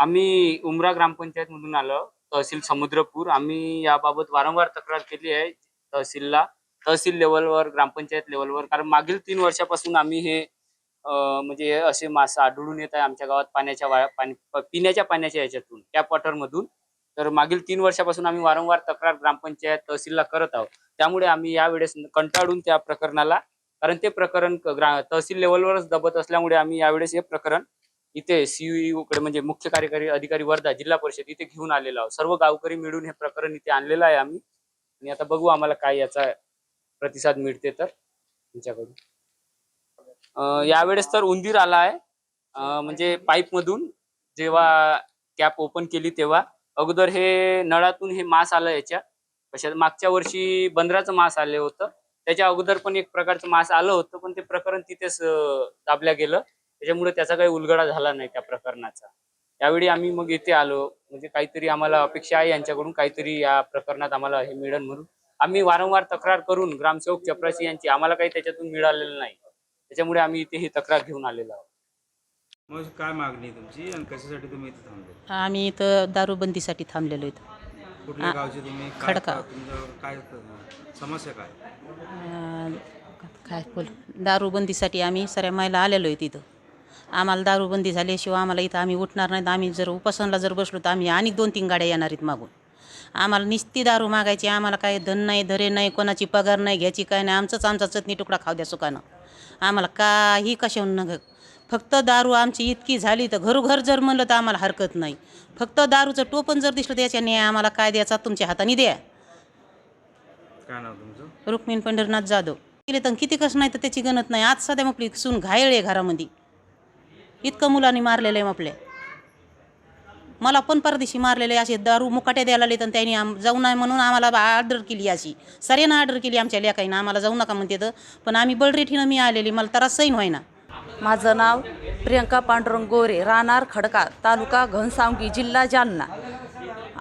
आम्ही उमरा ग्रामपंचायत मधून आलो तहसील समुद्रपूर. आम्ही याबाबत वारंवार तक्रार केली आहे तहसीलला तहसील लेवलवर ग्रामपंचायत लेवलवर. कारण मागील तीन वर्षापासून आम्ही हे म्हणजे असे मासे आढळून येत आहे आमच्या गावात पाण्याच्या वा पाणी पिण्याच्या पाण्याच्या याच्यातून त्या वॉटरमधून तर मागील तीन वर्षापासून आम्ही वारंवार तक्रार ग्रामपंचायत तहसीलला करत आहोत. त्यामुळे आम्ही यावेळेस कंटाळून त्या प्रकरणाला कारण ते प्रकरण ग्रा- तहसील लेवलवरच दबत असल्यामुळे आम्ही यावेळेस हे प्रकरण इथे सीईओ कडे म्हणजे मुख्य कार्यकारी अधिकारी वर्धा जिल्हा परिषद इथे घेऊन आलेलो आहोत. सर्व गावकरी मिळून हे प्रकरण इथे आणलेलं आहे आम्ही. आणि आता बघू आम्हाला काय याचा प्रतिसाद मिळते तर तुमच्याकडून. यावेळेस तर उंदीर आला आहे. म्हणजे पाईप मधून जेव्हा कॅप ओपन केली तेव्हा अगोदर हे नळातून हे मास आलं याच्या. कशा मागच्या वर्षी बंदराचं मास आले होतं. त्याच्या अगोदर पण एक प्रकारचं मास आलं होतं पण ते प्रकरण तिथेच दाबल्या गेलं. त्याच्यामुळे त्याचा काही उलगडा झाला नाही त्या प्रकरणाचा. यावेळी आम्ही मग इथे आलो. म्हणजे काहीतरी आम्हाला अपेक्षा आहे यांच्याकडून काहीतरी या प्रकरणात आम्हाला हे मिळेल म्हणून. आम्ही वारंवार तक्रार करून ग्रामसेवक चपराशी यांची आम्हाला काही त्याच्यातून मिळालेलं नाही. त्याच्यामुळे आम्ही इथे ही तक्रार घेऊन आलेलो आहोत. मग काय मागणी आहे तुमची आणि कशासाठी तुम्ही इथे थांबले? आम्ही इथं दारूबंदीसाठी थांबलेलो इथं. कुठल्या गावचे तुम्ही? काय खडका. काय- समस्या काय? अं, काय बोल दारूबंदीसाठी आम्ही सऱ्या महिला आलेलो आहे तिथं. आम्हाला दारूबंदी झाल्याशिवाय आम्हाला इथं आम्ही उठणार नाहीत. आम्ही जर उपासनला जर बसलो तर आम्ही आणि दोन तीन गाड्या येणार आहेत मागून. आम्हाला निस्ती दारू मागायची आम्हाला काय धन नाही धरे नाही कोणाची पगार नाही घ्यायची काय नाही आमचंच आमचा चटणी तुकडा खाऊ द्या सुखानं आम्हाला काही कशाहून नग फक्त दारू आमची इतकी झाली तर घरोघर जर म्हणलं तर आम्हाला हरकत नाही. फक्त दारूचं टोपण जर दिसलं त्याच्याने आम्हाला काय द्यायचा तुमच्या हाताने द्या. काय नाव तुमचं? रुक्मिणी पंढरनाथ जाधव. केले तर किती कसं नाही तर त्याची गणत नाही. आज सध्या आपली सून घायल आहे घरामध्ये. इतकं मुलांनी मारलेलं आहे आपल्या मला पण परदेशी मारलेले असे दारू मुकाट्या द्यायला आले तर त्यांनी आम जाऊ नये म्हणून आम्हाला ऑर्डर केली अशी. सऱ्यानं ऑर्डर केली आमच्या लेकाईनं आम्हाला जाऊ नका म्हणते तर. पण आम्ही बळरेठीनं मी आलेली मला त्रास सैन व्हायना. माझं नाव प्रियंका पांडुरंग गोरे राहणार खडका तालुका घनसावंगी जिल्हा जालना.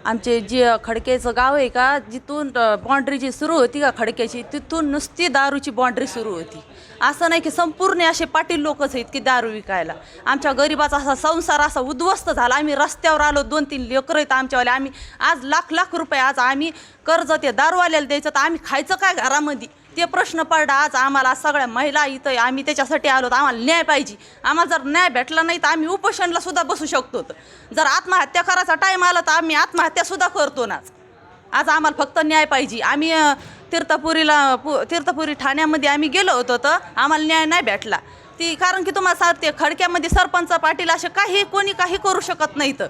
आमचे जे खडकेचं गाव आहे का जिथून बाँड्री जी सुरू होती का खडक्याची तिथून नुसती दारूची बाँड्री सुरू होती. असं नाही की संपूर्ण असे पाटील लोकच आहेत की दारू विकायला. आमच्या गरिबाचा असा संसार असा उद्ध्वस्त झाला. आम्ही रस्त्यावर आलो दोन तीन लेकरं आहेत आमच्यावाले. आम्ही आज लाख लाख रुपये आज आम्ही कर्ज ते दारूवाल्याला द्यायचं तर आम्ही खायचं काय घरामध्ये? ते प्रश्न पडला आज आम्हाला सगळ्या महिला इथं आम्ही त्याच्यासाठी आलो तर आम्हाला न्याय पाहिजे. आम्हाला जर न्याय भेटला नाही तर आम्ही उपोषणला सुद्धा बसू शकतो. जर आत्महत्या करायचा टाईम आला तर आम्ही आत्महत्या सुद्धा करतो ना. आज आम्हाला फक्त न्याय पाहिजे. आम्ही तीर्थपुरीला पु तीर्थपुरी ठाण्यामध्ये आम्ही गेलो होतो तर आम्हाला न्याय नाही भेटला. ती कारण की तुम्हाला सांगते खडक्यामध्ये सरपंच पाटील असे काही कोणी काही करू शकत नाहीत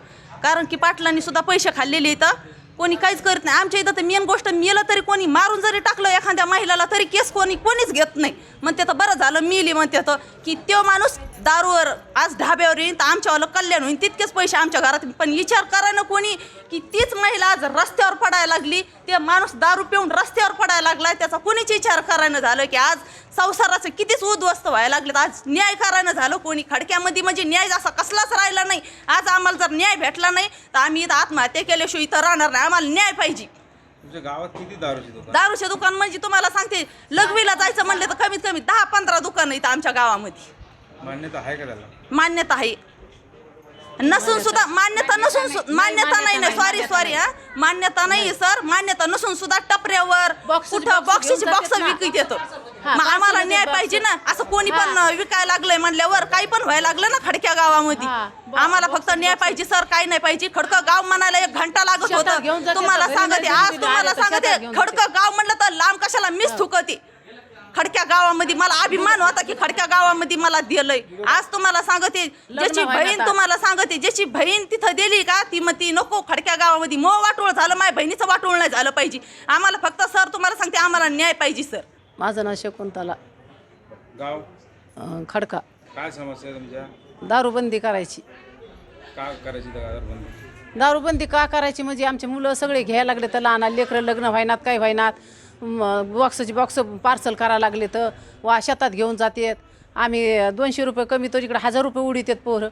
कारण की पाटलांनी सुद्धा पैसे खाल्लेले इथं. कोणी काहीच करत नाही. आमच्या इथं तर मेन गोष्ट मेलं तरी कोणी मारून जरी टाकलं एखाद्या महिलाला तरी केस कोणी कोणीच घेत नाही. म्हणते तर बरं झालं मिली म्हणते तर. की तो माणूस दारूवर आज ढाब्यावर येईन तर आमच्यावालं कल्याण होईल तितकेच पैसे आमच्या घरात. पण विचार करा ना कोणी. की तीच महिला आज रस्त्यावर पडायला लागली. ते माणूस दारू पिऊन रस्त्यावर पडायला लागलाय. त्याचा कोणीच विचार करायनं झालं की आज संसाराचं कितीच उद्ध्वस्त व्हायला लागले आज न्याय करायनं झालं कोणी? खडक्यामध्ये म्हणजे न्याय असा कसलाच राहिला नाही. आज आम्हाला जर न्याय भेटला नाही तर आम्ही इथं आत्महत्या केल्याशिवाय इथं राहणार नाही. आम्हाला न्याय पाहिजे. तुमच्या गावात किती दारूची दुकान? दारूचे दुकान म्हणजे तुम्हाला सांगते लघवीला जायचं म्हणलं तर कमीत कमी दहा पंधरा दुकानं इथं आमच्या गावामध्ये. मान्यता आहे का त्याला? मान्यता आहे. नसून सुद्धा मान्यता नसून मान्यता नाही ना सॉरी सॉरी हा. मान्यता नाही. सर मान्यता नसून सुद्धा टपऱ्यावर कुठं बॉक्सची बॉक्स विकत येतो. मग आम्हाला न्याय पाहिजे ना. असं कोणी पण विकायला लागलंय म्हणल्यावर काही पण व्हायला लागलं ना खडक्या गावामध्ये. आम्हाला फक्त न्याय पाहिजे सर काही नाही पाहिजे. खडकं गाव म्हणायला एक घंटा लागत होतं. तुम्हाला सांगते आज तुम्हाला सांगते खडकं गाव म्हणलं तर लांब कशाला मिस थुकते. खडक्या गावामध्ये मला अभिमान होता की खडक्या गावामध्ये मला दिलंय. आज तुम्हाला सांगते ज्याची बहीण तुम्हाला सांगते ज्याची बहीण तिथं दिली का ती मग ती नको खडक्या गावामध्ये मो वाटोळ झालं माझ्या बहिणीचं वाटोळ नाही झालं पाहिजे. आम्हाला फक्त सर तुम्हाला सांगते आम्हाला न्याय पाहिजे सर. माझं नाव शकुंतला. गाव? अं, खडका. काय समस्या आहे तुमच्या? दारूबंदी करायची. का करायची दारूबंदी? दारूबंदी का करायची? म्हणजे आमचे मुलं सगळे घ्यायला लागले तर लहान लेकरं लग्न व्हायनात काय व्हायनात? बॉक्सची बॉक्स पार्सल करायला लागले तर वा शेतात घेऊन जातात. आम्ही दोनशे रुपये कमी तर इकडे हजार रुपये उडीतात पोरं.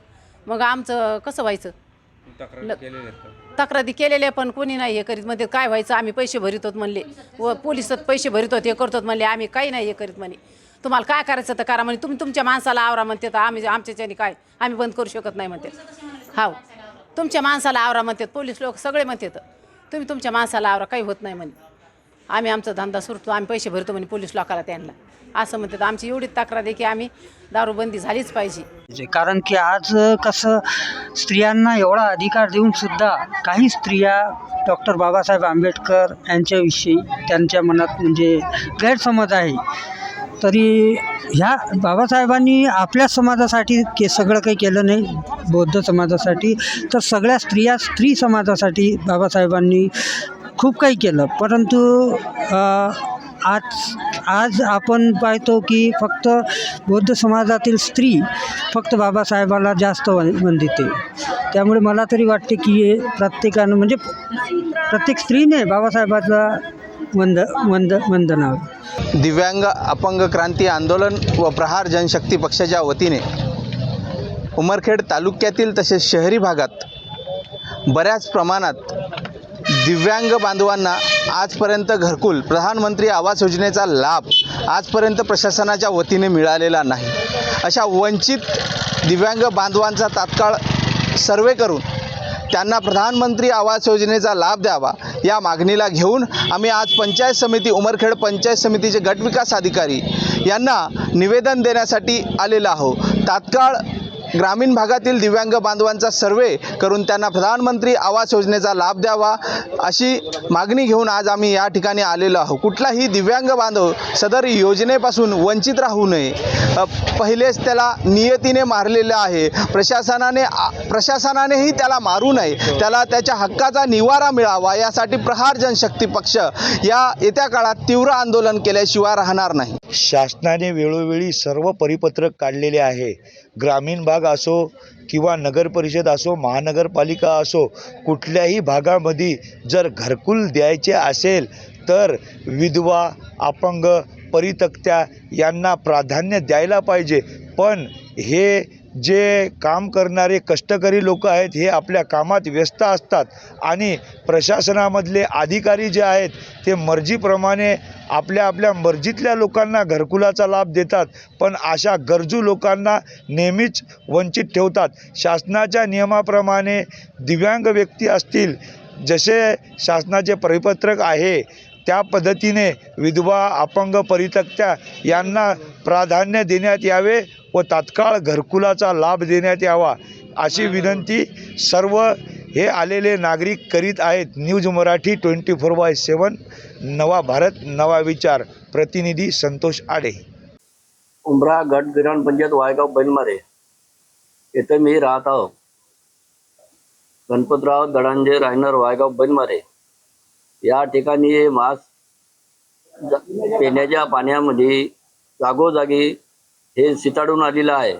मग आमचं कसं व्हायचं? आहेत तक्रारी केलेल्या पण कोणी नाही हे करीत. म्हणजे काय व्हायचं? आम्ही पैसे भरित होत म्हणले. व पोलिसात पैसे भरित होत हे करतो म्हणले. आम्ही काही नाही हे करीत म्हणे. तुम्हाला काय करायचं तर करा म्हणे. तुम्ही तुमच्या माणसाला आवरा म्हणते तर आम्ही आमच्याच्याने काय? आम्ही बंद करू शकत नाही म्हणते. हाव. तुमच्या माणसाला आवरा म्हणतात पोलीस लोक सगळे म्हणतात तुम्ही तुमच्या माणसाला आवरा. काही होत नाही म्हणे. आम्ही आमचा धंदा सुरतो आम्ही पैसे भरतो म्हणे पोलीस लोकाला त्यांना. असं म्हणतात आमची एवढी तक्रार आहे की आम्ही दारूबंदी झालीच पाहिजे. पाहिजे. कारण की आज कसं स्त्रियांना एवढा अधिकार देऊन सुद्धा काही स्त्रिया डॉक्टर बाबासाहेब आंबेडकर यांच्याविषयी त्यांच्या मनात म्हणजे गैरसमज आहे. तरी ह्या बाबासाहेबांनी आपल्या समाजासाठी के सगळं काही केलं नाही बौद्ध समाजासाठी. तर सगळ्या स्त्रिया स्त्री समाजासाठी बाबासाहेबांनी खूप काही केलं. परंतु आज आज आपण पाहतो की फक्त बौद्ध समाजातील स्त्री फक्त बाबासाहेबाला जास्त मन वंदिते त्यामुळे मला तरी वाटते की हे प्रत्येकानं म्हणजे प्रत्येक स्त्रीने बाबासाहेबाचा वंद वंद वंदना दिव्यांग अपंग क्रांती आंदोलन व प्रहार जनशक्ती पक्षाच्या वतीने उमरखेड तालुक्यातील तसेच शहरी भागात बऱ्याच प्रमाणात दिव्यांग बांधवांना आजपर्यंत घरकुल प्रधानमंत्री आवास योजनेचा लाभ आजपर्यंत प्रशासनाच्या वतीने मिळालेला नाही. अशा वंचित दिव्यांग बांधवांचा तात्काळ सर्वे करून त्यांना प्रधानमंत्री आवास योजनेचा लाभ द्यावा या मागणीला घेऊन आम्ही आज पंचायत समिती उमरखेड पंचायत समितीचे गटविकास अधिकारी यांना निवेदन देण्यासाठी आलेलो आहोत. तात्काळ ग्रामीण भागातील दिव्यांग बांधवांचा सर्वे करून त्यांना प्रधानमंत्री आवास योजनेचा लाभ द्यावा अशी मागणी घेऊन आज आम्ही या ठिकाणी आलेलो आहोत. कुठलाही दिव्यांग बांधव सदर योजनेपासून वंचित राहू नये. पहिलेच त्याला नियतीने मारलेलं आहे. प्रशासनाने आ- प्रशासनानेही त्याला मारू नये. त्याला त्याच्या हक्काचा निवारा मिळावा यासाठी प्रहार जनशक्ती पक्ष या येत्या काळात तीव्र आंदोलन केल्याशिवाय राहणार नाही. शासनाने वेळोवेळी सर्व परिपत्रक काढलेले आहे. ग्रामीण भाग असो किंवा नगरपरिषद असो महानगरपालिका असो कुठल्याही भागामध्ये जर घरकुल द्यायचे असेल तर विधवा अपंग परितक्त्या यांना प्राधान्य द्यायला पाहिजे. पण हे जे काम करणारे कष्टकरी लोक आहेत हे आपल्या कामात व्यस्त असतात आणि प्रशासनामधले अधिकारी जे आहेत ते मर्जीप्रमाणे आपल्या आपल्या मर्जीतल्या लोकांना घरकुलाचा लाभ देतात पण अशा गरजू लोकांना नेहमीच वंचित ठेवतात. शासनाच्या नियमाप्रमाणे दिव्यांग व्यक्ती असतील जसे शासनाचे परिपत्रक आहे त्या पद्धतीने विधवा अपंग परितक्त्या यांना प्राधान्य देण्यात यावे. व तात्काळ घरकुलाचा लाभ देण्यात यावा अशी विनंती सर्व हे आलेले नागरिक करीत आहेत. News Marathi twenty four by seven नवा भारत नवा विचार. प्रतिनिधी संतोष आडे. उमरा गट ग्राम पंचायत वायगाव बैलमारे. येथे मी राहत आहो. गणपतराव दडांजे रायनर वायगाव बैलमारे. या ठिकाणी मास ज- पिण्याच्या पाण्यामध्ये जागोजागी हे सिताडून आलेलं आहे.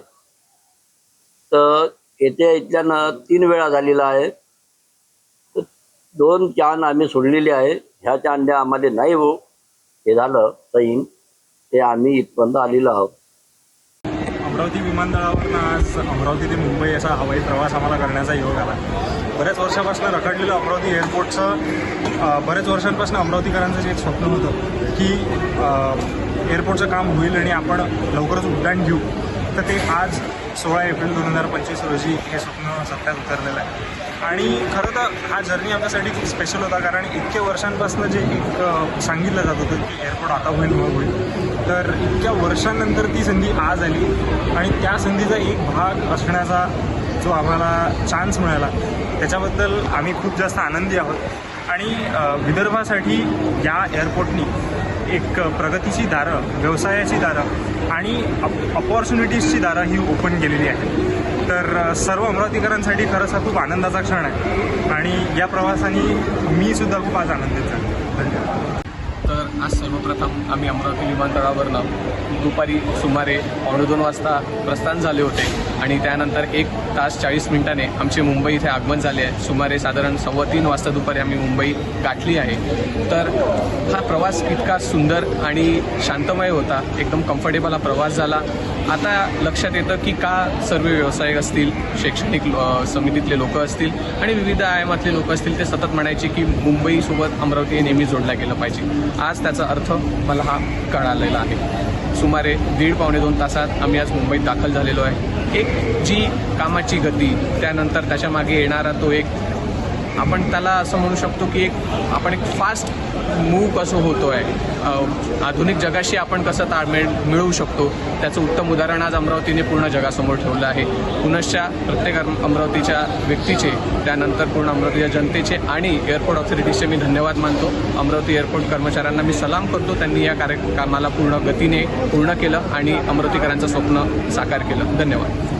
तर येत्या इथल्यानं तीन वेळा झालेला आहे. तर दोन चान आम्ही सोडलेले आहे. ह्या चांद्या आम्हाला नाही हो. हे झालं सैन ते आम्ही इथपर्यंत आलेलो आहोत. अमरावती विमानतळावरून आज अमरावती ते मुंबई असा हवाई प्रवास आम्हाला करण्याचा योग आला. बऱ्याच वर्षापासून रखडलेलं अमरावती एअरपोर्टचं बऱ्याच वर्षांपासून अमरावतीकरांचं जे एक स्वप्न होतं की एअरपोर्टचं काम होईल आणि आपण लवकरच उड्डाण घेऊ. तर ते आज सोळा एप्रिल दोन हजार पंचवीस रोजी हे स्वप्न सत्यात उतरलेलं आहे. आणि खरं तर हा जर्नी आमच्यासाठी खूप स्पेशल होता कारण इतक्या वर्षांपासून जे एक सांगितलं जात होतं की एअरपोर्ट आता होईल मग होईल. तर इतक्या वर्षांनंतर ती संधी आज आली आणि त्या संधीचा एक भाग असण्याचा जो आम्हाला चान्स मिळाला त्याच्याबद्दल आम्ही खूप जास्त आनंदी आहोत. आणि विदर्भासाठी या एअरपोर्टनी एक प्रगतीची दारं व्यवसायाची दारं आणि अप अपॉर्च्युनिटीजची दारं ही ओपन केलेली आहे तर सर्व अमरावतीकरांसाठी खरंच हा खूप आनंदाचा क्षण आहे. आणि या प्रवासाने मी सुद्धा खूप आज आनंदित झालो. धन्यवाद. तर आज सर्वप्रथम आम्ही अमरावती विमानतळावरनं दुपारी सुमारे पावणे दोन वाजता प्रस्थान झाले होते. आणि त्यानंतर एक तास चाळीस मिनिटाने आमचे मुंबई इथे आगमन झाले आहे. सुमारे साधारण सव्वा तीन वाजता दुपारी आम्ही मुंबई गाठली आहे. तर हा प्रवास इतका सुंदर आणि शांतमय होता. एकदम कम्फर्टेबल हा प्रवास झाला. आता लक्षात येतं की का सर्व व्यावसायिक असतील शैक्षणिक समितीतले लोक असतील आणि विविध आयामातले लोक असतील ते सतत म्हणायचे की मुंबईसोबत अमरावती हे नेहमी जोडला गेलं पाहिजे. आज त्याचा अर्थ मला हा कळालेला आहे. सुमारे दीड पावणे दोन तासात आम्ही आज मुंबईत दाखल झालेलो आहे. एक जी कामाची गती त्यानंतर त्याच्यामागे येणारा तो एक आपण त्याला असं म्हणू शकतो की एक आपण एक फास्ट मूव कसं होतो आहे आधुनिक जगाशी आपण कसं ताळमेळ मिळवू शकतो. त्याचं उत्तम उदाहरण आज अमरावतीने पूर्ण जगासमोर ठेवलं आहे. पुनश्च प्रत्येक अमरावतीच्या व्यक्तीचे त्यानंतर पूर्ण अमरावतीच्या जनतेचे आणि एअरपोर्ट ऑथॉरिटीचे मी धन्यवाद मानतो. अमरावती एअरपोर्ट कर्मचाऱ्यांना मी सलाम करतो. त्यांनी या कार्यक्रमाला पूर्ण गतीने पूर्ण केलं आणि अमरावतीकरांचं स्वप्न साकार केलं. धन्यवाद.